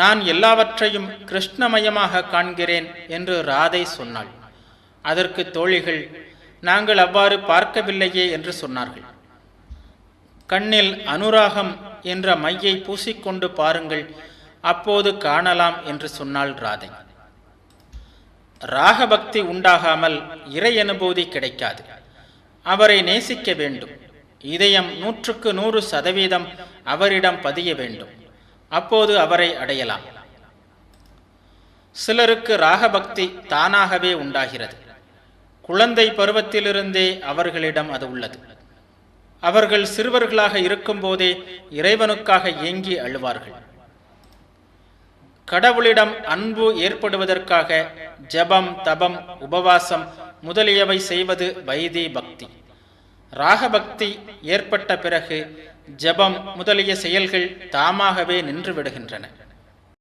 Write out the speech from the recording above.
நான் எல்லாவற்றையும் கிருஷ்ணமயமாக காண்கிறேன் என்று ராதை சொன்னாள். அதற்கு தோழிகள் நாங்கள் அவ்வாறு பார்க்கவில்லையே என்று சொன்னார்கள். கண்ணில் அனுராகம் என்ற மையை பூசிக்கொண்டு பாருங்கள் அப்போது காணலாம் என்று சொன்னாள் ராதை. ராகபக்தி உண்டாகாமல் இறை அனுபூதி கிடைக்காது. அவரை நேசிக்க வேண்டும். இதயம் நூற்றுக்கு நூறு சதவீதம் அவரிடம் பதிய வேண்டும். அப்போது அவரை அடையலாம். சிலருக்கு ராகபக்தி தானாகவே உண்டாகிறது. குழந்தை பருவத்திலிருந்தே அவர்களிடம் அது உள்ளது. அவர்கள் சிறுவர்களாக இருக்கும்போதே இறைவனுக்காக ஏங்கி அழுவார்கள். கடவுளிடம் அன்பு ஏற்படுவதற்காக ஜபம் தபம் உபவாசம் முதலியவை செய்வது வைதி பக்தி ராகபக்தி ஏற்பட்ட பிறகு ஜபம் முதலிய செயல்கள் தாமாகவே நின்று விடுகின்றன.